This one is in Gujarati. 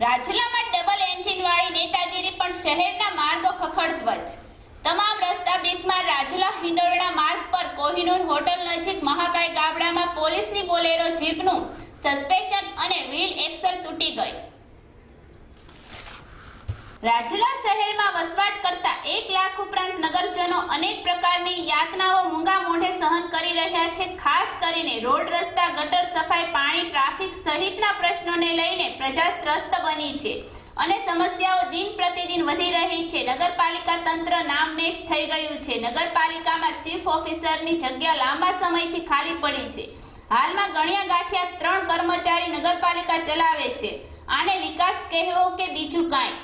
રાજુલામાં ડબલ એન્જિન વાળી નેતાગીરી પણ શહેરના માર્ગો ખખડધ્વજ. તમામ રસ્તા બીચમાં રાજુલા હિંડોરણા માર્ગ પર કોહિનૂર હોટલ નજીક મહાકાય ગાબડામાં પોલીસની બોલેરો જીપનું સસ્પેન્શન અને વ્હીલ એક્સલ તૂટી ગઈ. રાજુલા શહેરમાં વસવાટ કરતા એક લાખ ઉપરાંત નગરજનો અનેક પ્રકારની યાતનાઓ મૂંગા મોઢે સહન કરી રહ્યા છે, ખાસ કરીને રોડ રસ્તા, ગટર સફાઈ પ્રશ્નોને લઈને પ્રજા ત્રસ્ત બની છે અને સમસ્યાઓ દિન પ્રતિદિન વધી રહી છે. નગરપાલિકા તંત્ર નામનેશ થઈ ગયું છે. નગરપાલિકામાં ચીફ ઓફિસરની જગ્યા લાંબા સમયથી ખાલી પડી છે. હાલમાં ગણ્યા ગાંઠિયા ત્રણ કર્મચારી નગરપાલિકા ચલાવે છે. આને વિકાસ કહેવો કે બીજું કાંઈ?